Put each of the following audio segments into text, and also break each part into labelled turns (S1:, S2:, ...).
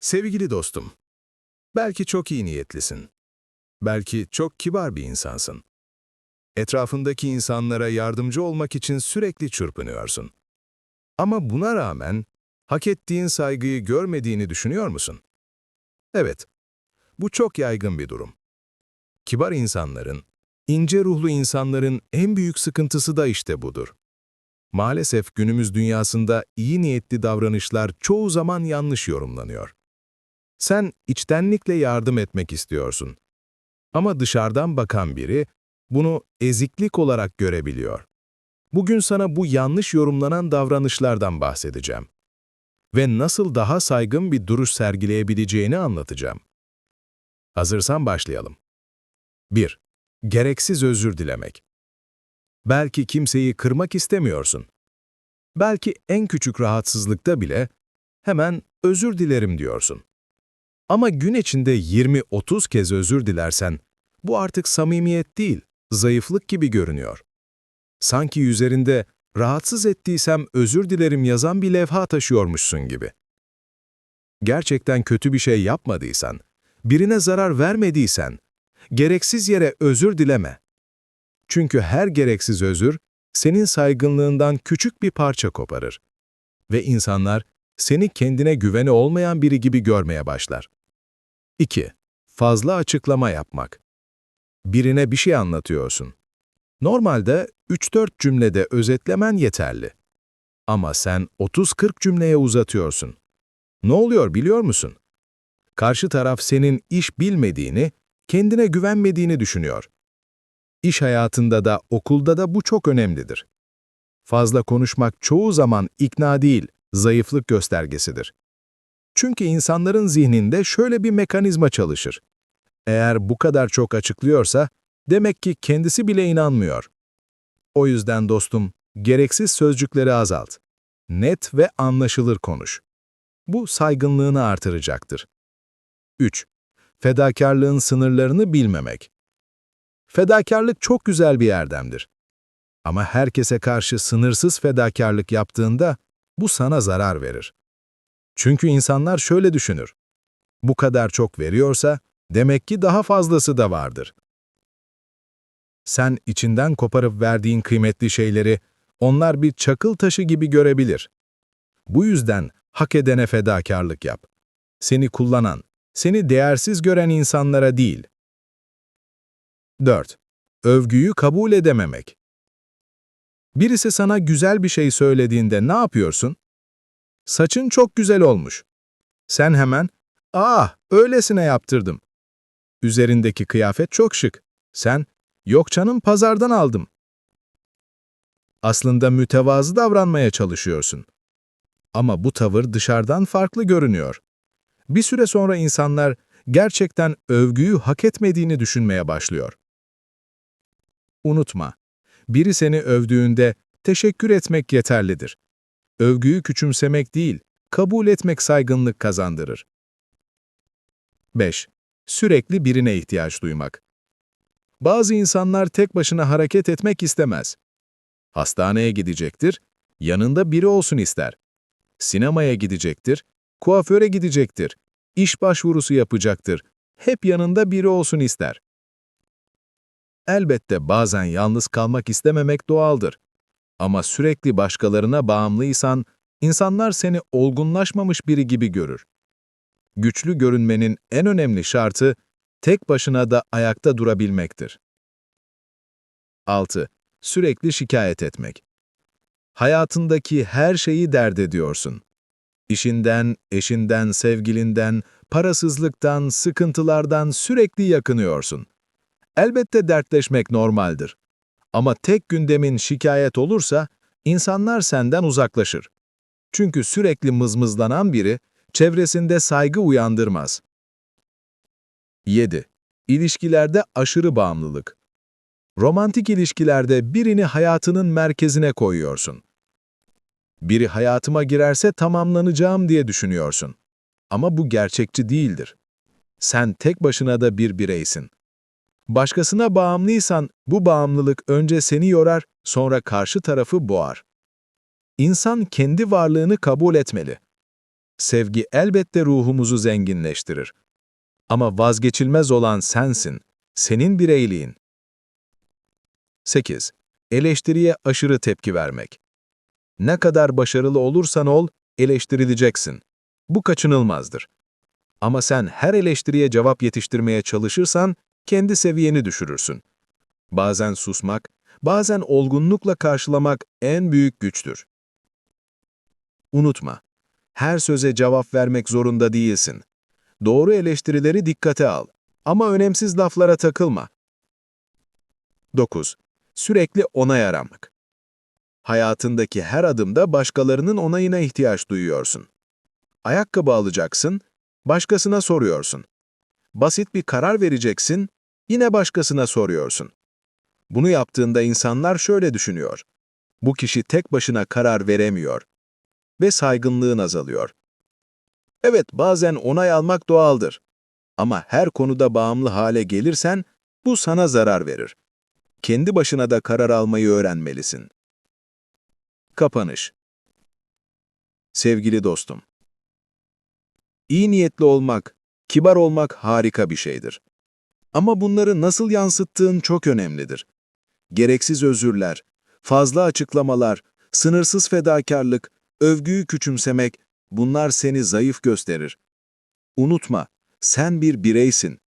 S1: Sevgili dostum, belki çok iyi niyetlisin. Belki çok kibar bir insansın. Etrafındaki insanlara yardımcı olmak için sürekli çırpınıyorsun. Ama buna rağmen hak ettiğin saygıyı görmediğini düşünüyor musun? Evet, bu çok yaygın bir durum. Kibar insanların, ince ruhlu insanların en büyük sıkıntısı da işte budur. Maalesef günümüz dünyasında iyi niyetli davranışlar çoğu zaman yanlış yorumlanıyor. Sen içtenlikle yardım etmek istiyorsun. Ama dışarıdan bakan biri bunu eziklik olarak görebiliyor. Bugün sana bu yanlış yorumlanan davranışlardan bahsedeceğim. Ve nasıl daha saygın bir duruş sergileyebileceğini anlatacağım. Hazırsan başlayalım. 1. Gereksiz özür dilemek. Belki kimseyi kırmak istemiyorsun. Belki en küçük rahatsızlıkta bile hemen özür dilerim diyorsun. Ama gün içinde 20-30 kez özür dilersen, bu artık samimiyet değil, zayıflık gibi görünüyor. Sanki üzerinde rahatsız ettiysem özür dilerim yazan bir levha taşıyormuşsun gibi. Gerçekten kötü bir şey yapmadıysan, birine zarar vermediysen, gereksiz yere özür dileme. Çünkü her gereksiz özür, senin saygınlığından küçük bir parça koparır. Ve insanlar, seni kendine güveni olmayan biri gibi görmeye başlar. 2. Fazla açıklama yapmak. Birine bir şey anlatıyorsun. Normalde 3-4 cümlede özetlemen yeterli. Ama sen 30-40 cümleye uzatıyorsun. Ne oluyor biliyor musun? Karşı taraf senin iş bilmediğini, kendine güvenmediğini düşünüyor. İş hayatında da okulda da bu çok önemlidir. Fazla konuşmak çoğu zaman ikna değil, zayıflık göstergesidir. Çünkü insanların zihninde şöyle bir mekanizma çalışır. Eğer bu kadar çok açıklıyorsa, demek ki kendisi bile inanmıyor. O yüzden dostum, gereksiz sözcükleri azalt. Net ve anlaşılır konuş. Bu saygınlığını artıracaktır. 3. Fedakarlığın sınırlarını bilmemek. Fedakarlık çok güzel bir erdemdir. Ama herkese karşı sınırsız fedakarlık yaptığında bu sana zarar verir. Çünkü insanlar şöyle düşünür. Bu kadar çok veriyorsa demek ki daha fazlası da vardır. Sen içinden koparıp verdiğin kıymetli şeyleri onlar bir çakıl taşı gibi görebilir. Bu yüzden hak edene fedakarlık yap. Seni kullanan, seni değersiz gören insanlara değil. 4. Övgüyü kabul edememek. Birisi sana güzel bir şey söylediğinde ne yapıyorsun? Saçın çok güzel olmuş. Sen hemen, ah öylesine yaptırdım. Üzerindeki kıyafet çok şık. Sen, yok canım pazardan aldım. Aslında mütevazı davranmaya çalışıyorsun. Ama bu tavır dışarıdan farklı görünüyor. Bir süre sonra insanlar gerçekten övgüyü hak etmediğini düşünmeye başlıyor. Unutma, biri seni övdüğünde teşekkür etmek yeterlidir. Övgüyü küçümsemek değil, kabul etmek saygınlık kazandırır. 5. Sürekli birine ihtiyaç duymak. Bazı insanlar tek başına hareket etmek istemez. Hastaneye gidecektir, yanında biri olsun ister. Sinemaya gidecektir, kuaföre gidecektir, iş başvurusu yapacaktır, hep yanında biri olsun ister. Elbette bazen yalnız kalmak istememek doğaldır. Ama sürekli başkalarına bağımlıysan, insanlar seni olgunlaşmamış biri gibi görür. Güçlü görünmenin en önemli şartı, tek başına da ayakta durabilmektir. 6. Sürekli şikayet etmek. Hayatındaki her şeyi dert ediyorsun. İşinden, eşinden, sevgilinden, parasızlıktan, sıkıntılardan sürekli yakınıyorsun. Elbette dertleşmek normaldir. Ama tek gündemin şikayet olursa, insanlar senden uzaklaşır. Çünkü sürekli mızmızlanan biri, çevresinde saygı uyandırmaz. 7. İlişkilerde aşırı bağımlılık. Romantik ilişkilerde birini hayatının merkezine koyuyorsun. Biri hayatıma girerse tamamlanacağım diye düşünüyorsun. Ama bu gerçekçi değildir. Sen tek başına da bir bireysin. Başkasına bağımlıysan bu bağımlılık önce seni yorar, sonra karşı tarafı boğar. İnsan kendi varlığını kabul etmeli.
S2: Sevgi elbette ruhumuzu zenginleştirir. Ama vazgeçilmez olan sensin, senin bireyliğin. 8. Eleştiriye aşırı tepki vermek. Ne kadar başarılı olursan ol, eleştirileceksin. Bu kaçınılmazdır. Ama sen her eleştiriye cevap yetiştirmeye çalışırsan, kendi seviyeni düşürürsün. Bazen susmak, bazen olgunlukla karşılamak en büyük güçtür. Unutma, her söze cevap vermek zorunda değilsin. Doğru eleştirileri dikkate al ama önemsiz laflara takılma. 9. Sürekli onay aramak. Hayatındaki her adımda başkalarının onayına ihtiyaç duyuyorsun. Ayakkabı alacaksın, başkasına soruyorsun. Basit bir karar vereceksin, yine başkasına soruyorsun. Bunu yaptığında insanlar şöyle düşünüyor. Bu kişi tek başına karar veremiyor ve saygınlığın azalıyor. Evet, bazen onay almak doğaldır. Ama her konuda bağımlı hale gelirsen bu sana zarar verir. Kendi başına da karar almayı öğrenmelisin. Kapanış Sevgili dostum, iyi niyetli olmak, kibar olmak harika bir şeydir. Ama bunları nasıl yansıttığın çok önemlidir. Gereksiz özürler, fazla açıklamalar, sınırsız fedakarlık, övgüyü küçümsemek, bunlar seni zayıf gösterir. Unutma, sen bir bireysin.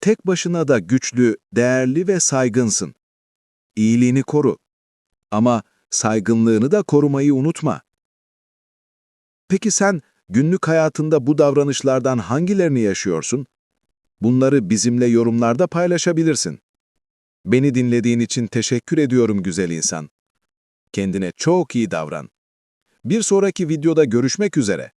S2: Tek başına da güçlü, değerli ve saygınsın. İyiliğini koru. Ama saygınlığını da korumayı unutma. Peki sen günlük hayatında bu davranışlardan hangilerini yaşıyorsun? Bunları bizimle yorumlarda paylaşabilirsin. Beni dinlediğin için teşekkür ediyorum güzel insan. Kendine çok iyi davran. Bir sonraki videoda görüşmek üzere.